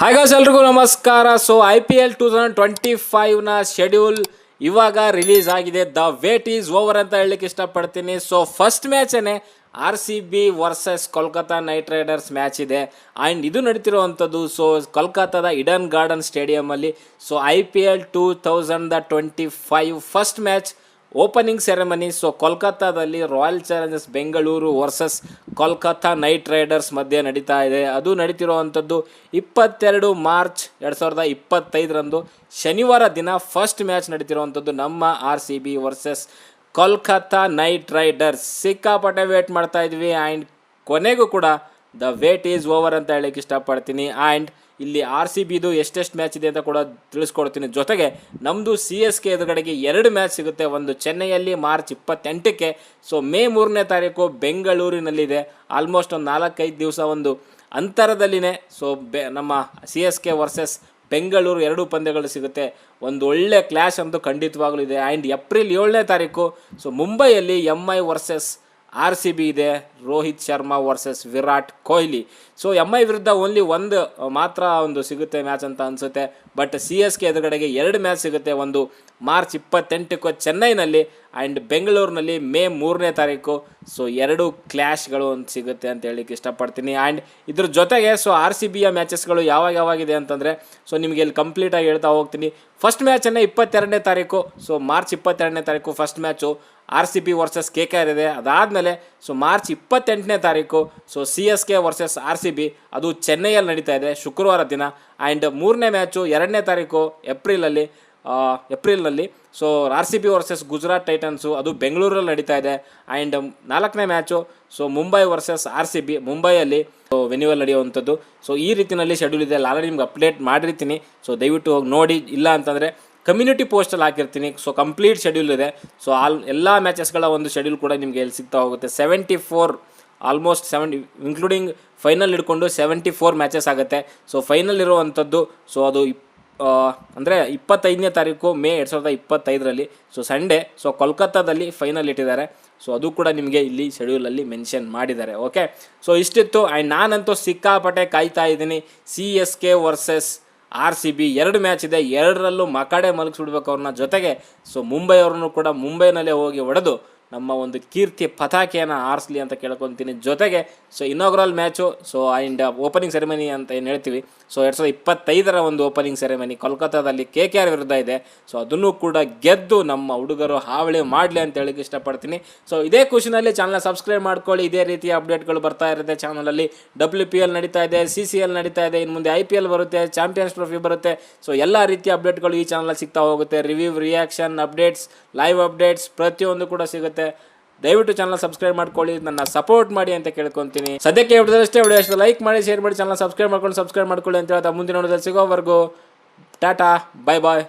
ಹಾಗಾಸ್ ಎಲ್ರಿಗೂ ನಮಸ್ಕಾರ. So I P L two thousand twenty ಫೈವ್ನ schedule ಇವಾಗ ರಿಲೀಸ್ ಆಗಿದೆ. ದ ವೇಟ್ ಈಸ್ ಓವರ್ ಅಂತ ಹೇಳಲಿಕ್ಕೆ ಇಷ್ಟಪಡ್ತೀನಿ. So first ಮ್ಯಾಚೇ R C B versus Kolkata Knight Riders match ಇದೆ. ಆ್ಯಂಡ್ ಇದು ನಡೀತಿರುವಂಥದ್ದು ಸೊ ಕೋಲ್ಕತ್ತಾದ Eden Garden ಸ್ಟೇಡಿಯಮಲ್ಲಿ so I P L two thousand twenty five first match opening ceremony so ಕೋಲ್ಕತ್ತಾದಲ್ಲಿ Royal Challengers Bengaluru versus Kolkata Knight Riders ಮಧ್ಯೆ ನಡೀತಾ ಇದೆ ಅದು ನಡೀತಿರುವಂಥದ್ದು ಇಪ್ಪತ್ತೆರಡು ಮಾರ್ಚ್ ಎರಡು ಸಾವಿರದ ಇಪ್ಪತ್ತೈದರಂದು ಶನಿವಾರ ದಿನ ಫಸ್ಟ್ ಮ್ಯಾಚ್ ನಡೀತಿರುವಂಥದ್ದು ನಮ್ಮ R C B versus Kolkata Knight Riders ಸಿಕ್ಕಾಪಟ್ಟೆ ವೇಟ್ ಮಾಡ್ತಾ ಇದ್ವಿ ಆ್ಯಂಡ್ ಕೊನೆಗೂ ಕೂಡ ದ ವೇಟ್ ಈಸ್ ಓವರ್ ಅಂತ ಹೇಳಕ್ಕೆ ಇಷ್ಟಪಡ್ತೀನಿ ಆ್ಯಂಡ್ ಇಲ್ಲಿ ಆರ್ ಸಿ ಬಿದು ಎಷ್ಟೆಷ್ಟು ಮ್ಯಾಚ್ ಇದೆ ಅಂತ ಕೂಡ ತಿಳಿಸ್ಕೊಡ್ತೀನಿ. ಜೊತೆಗೆ ನಮ್ಮದು ಸಿ ಎಸ್ ಕೆ ಎದುರುಗಡೆಗೆ ಎರಡು ಮ್ಯಾಚ್ ಸಿಗುತ್ತೆ. ಒಂದು ಚೆನ್ನೈಯಲ್ಲಿ ಮಾರ್ಚ್ ಇಪ್ಪತ್ತೆಂಟಕ್ಕೆ. ಸೊ ಮೇ ಮೂರನೇ ತಾರೀಕು ಬೆಂಗಳೂರಿನಲ್ಲಿದೆ. ಆಲ್ಮೋಸ್ಟ್ ಒಂದು ನಾಲ್ಕೈದು ದಿವಸ ಒಂದು ಅಂತರದಲ್ಲಿನೇ. ಸೊ ಬೆ ನಮ್ಮ C S K versus Bengaluru ಎರಡು ಪಂದ್ಯಗಳು ಸಿಗುತ್ತೆ. ಒಂದು ಒಳ್ಳೆ ಕ್ಲಾಶ್ ಅಂತೂ ಖಂಡಿತವಾಗಲೂ ಇದೆ. ಆ್ಯಂಡ್ ಏಪ್ರಿಲ್ ಏಳನೇ ತಾರೀಕು. ಸೊ ಮುಂಬೈಯಲ್ಲಿ M I versus R C B ಇದೆ, Rohit Sharma versus Virat Kohli. So M I ವಿರುದ್ಧ ಓನ್ಲಿ ಒಂದು ಮಾತ್ರ ಒಂದು ಸಿಗುತ್ತೆ ಮ್ಯಾಚ್ ಅಂತ ಅನಿಸುತ್ತೆ. ಬಟ್ ಸಿ ಎಸ್ ಕೆ ಎದುರುಗಡೆಗೆ ಎರಡು ಮ್ಯಾಚ್ ಸಿಗುತ್ತೆ, ಒಂದು ಮಾರ್ಚ್ ಇಪ್ಪತ್ತೆಂಟಕ್ಕೂ ಚೆನ್ನೈನಲ್ಲಿ ಆ್ಯಂಡ್ ಬೆಂಗಳೂರಿನಲ್ಲಿ ಮೇ ಮೂರನೇ ತಾರೀಕು. ಸೊ ಎರಡು ಕ್ಲ್ಯಾಶ್ಗಳು ಒಂದು ಸಿಗುತ್ತೆ ಅಂತ ಹೇಳಲಿಕ್ಕೆ ಇಷ್ಟಪಡ್ತೀನಿ. ಆ್ಯಂಡ್ ಇದ್ರ ಜೊತೆಗೆ ಸೊ ಆರ್ ಸಿ ಬಿಯ ಮ್ಯಾಚಸ್ಗಳು ಯಾವಾಗ ಯಾವಾಗಿದೆ ಅಂತಂದರೆ ಸೊ ನಿಮಗೆ ಇಲ್ಲಿ ಕಂಪ್ಲೀಟಾಗಿ ಹೇಳ್ತಾ ಹೋಗ್ತೀನಿ. ಫಸ್ಟ್ ಮ್ಯಾಚನ್ನು ಇಪ್ಪತ್ತೆರಡನೇ ತಾರೀಕು ಸೊ ಮಾರ್ಚ್ ಇಪ್ಪತ್ತೆರಡನೇ ತಾರೀಕು first match R C B versus K K R ಇದೆ. ಅದಾದಮೇಲೆ ಸೊ ಮಾರ್ಚ್ ಇಪ್ಪತ್ತೆಂಟನೇ ತಾರೀಕು so C S K versus R C B ಅದು ಚೆನ್ನೈಯಲ್ಲಿ ನಡೀತಾ ಇದೆ, ಶುಕ್ರವಾರ ದಿನ. ಆ್ಯಂಡ್ ಮೂರನೇ ಮ್ಯಾಚು ಎರಡನೇ ತಾರೀಕು ಏಪ್ರಿಲಲ್ಲಿ ಏಪ್ರಿಲ್ನಲ್ಲಿ so R C B versus Gujarat Titans ಅದು ಬೆಂಗಳೂರಲ್ಲಿ ನಡೀತಾ ಇದೆ. ಆ್ಯಂಡ್ ನಾಲ್ಕನೇ match so Mumbai versus R C B ಮುಂಬೈಯಲ್ಲಿ ವೆನ್ಯೂವಲ್ ನಡೆಯುವಂಥದ್ದು. ಸೊ ಈ ರೀತಿಯಲ್ಲಿ ಶೆಡ್ಯೂಲ್ ಇದೆ. ಆಲ್ರೆಡಿ ನಿಮ್ಗೆ ಅಪ್ಡೇಟ್ ಮಾಡಿರ್ತೀನಿ. ಸೊ ದಯವಿಟ್ಟು ಹೋಗಿ ನೋಡಿ. ಇಲ್ಲ ಅಂತಂದರೆ ಕಮ್ಯುನಿಟಿ ಪೋಸ್ಟಲ್ಲಿ ಹಾಕಿರ್ತೀನಿ. ಸೊ ಕಂಪ್ಲೀಟ್ ಶೆಡ್ಯೂಲ್ ಇದೆ. ಸೊ ಆಲ್ ಎಲ್ಲ ಮ್ಯಾಚಸ್ಗಳ ಒಂದು ಶೆಡ್ಯೂಲ್ ಕೂಡ ನಿಮಗೆ ಎಲ್ಲಿ ಸಿಗ್ತಾ ಹೋಗುತ್ತೆ. Seventy four almost seventy including final ಹಿಡ್ಕೊಂಡು ಸೆವೆಂಟಿ ಫೋರ್ ಮ್ಯಾಚಸ್ ಆಗುತ್ತೆ. ಸೊ ಫೈನಲ್ ಇರುವಂಥದ್ದು ಸೊ ಅದು ಇಪ್ ಅಂದರೆ ಇಪ್ಪತ್ತೈದನೇ ತಾರೀಕು, ಮೇ ಎರಡು ಸಾವಿರದ ಇಪ್ಪತ್ತೈದರಲ್ಲಿ. ಸೊ ಸಂಡೇ ಸೊ ಕೋಲ್ಕತ್ತಾದಲ್ಲಿ ಫೈನಲ್ ಇಟ್ಟಿದ್ದಾರೆ. ಸೊ ಅದು ಕೂಡ ನಿಮಗೆ ಇಲ್ಲಿ ಶೆಡ್ಯೂಲಲ್ಲಿ ಮೆನ್ಷನ್ ಮಾಡಿದ್ದಾರೆ. ಓಕೆ ಸೊ ಇಷ್ಟಿತ್ತು. ಆ್ಯಂಡ್ ನಾನಂತೂ ಸಿಕ್ಕಾಪಟ್ಟೆ ಕಾಯ್ತಾ ಇದ್ದೀನಿ. C S K versus R C B ಎರಡು ಮ್ಯಾಚ್ ಇದೆ, ಎರಡರಲ್ಲೂ ಮಕಾಡೆ ಮಲಗಿಸ್ಬಿಡ್ಬೇಕು ಅವ್ರನ್ನ ಜೊತೆಗೆ. ಸೊ ಮುಂಬೈ ಅವ್ರನ್ನು ಕೂಡ ಮುಂಬೈನಲ್ಲೇ ಹೋಗಿ ಹೊಡೆದು ನಮ್ಮ ಒಂದು ಕೀರ್ತಿ ಪತಾಕೆಯನ್ನು ಆರಿಸ್ಲಿ ಅಂತ ಕೇಳ್ಕೊತೀನಿ. ಜೊತೆಗೆ so inaugural match so and opening ceremony ಅಂತ ಏನು ಹೇಳ್ತೀವಿ ಸೊ ಎರಡು ಸಾವಿರದ ಇಪ್ಪತ್ತೈದರ ಒಂದು ಓಪನಿಂಗ್ ಸೆರೆಮನಿ ಕೋಲ್ಕತ್ತಾದಲ್ಲಿ ಕೆ ಕೆ ಆರ್ ವಿರುದ್ಧ ಇದೆ. ಸೊ ಅದನ್ನು ಕೂಡ ಗೆದ್ದು ನಮ್ಮ ಹುಡುಗರು ಹಾವಳಿ ಮಾಡಲಿ ಅಂತ ಹೇಳಿಕ್ಕೆ ಇಷ್ಟಪಡ್ತೀನಿ. ಸೊ ಇದೇ ಖುಷಿನಲ್ಲಿ ಚಾನಲ್ ಸಬ್ಸ್ಕ್ರೈಬ್ ಮಾಡ್ಕೊಳ್ಳಿ. ಇದೇ ರೀತಿಯ ಅಪ್ಡೇಟ್ಗಳು ಬರ್ತಾ ಇರುತ್ತೆ ಚಾನಲಲ್ಲಿ ಡಬ್ಲ್ಯೂ ಪಿ ಎಲ್ ನಡೀತಾ ಇದೆ ಸಿ ಸಿ ಎಲ್ ನಡೀತಾ ಇದೆ ಇನ್ನು ಮುಂದೆ ಐ ಪಿ ಎಲ್ ಬರುತ್ತೆ ಚಾಂಪಿಯನ್ಸ್ ಟ್ರೋಫಿ ಬರುತ್ತೆ. ಸೊ ಎಲ್ಲ ರೀತಿಯ ಅಪ್ಡೇಟ್ಗಳು ಈ ಚಾನಲ್ ಸಿಗ್ತಾ ಹೋಗುತ್ತೆ. Review reaction updates live updates ಪ್ರತಿಯೊಂದು ಕೂಡ ಸಿಗುತ್ತೆ. ದಯವಿಟ್ಟು ಚಾನಲ್ ಸಬ್ಸ್ಕ್ರೈಬ್ ಮಾಡ್ಕೊಳ್ಳಿ, ನನ್ನ ಸಪೋರ್ಟ್ ಮಾಡಿ ಅಂತ ಕೇಳ್ಕೊಂತೀನಿ. ಸದ್ಯಕ್ಕೆ ವಿಡಿಯೋದಷ್ಟೇ, ವಿಡಿಯೋ ಅಷ್ಟು ಲೈಕ್ ಮಾಡಿ ಶೇರ್ ಮಾಡಿ ಚಾನಲ್ ಸಬ್ಸ್ಕ್ರೈಬ್ ಮಾಡ್ಕೊಂಡು ಸಬ್ಸ್ಕ್ರೈಬ್ ಮಾಡ್ಕೊಳ್ಳಿ ಅಂತ ಹೇಳ್ತಾ ಮುಂದಿನ ನೋಡಿದ್ರೆ ಸಿಗೋವರೆಗೂ. ಟಾಟಾ ಬಾಯ್ ಬಾಯ್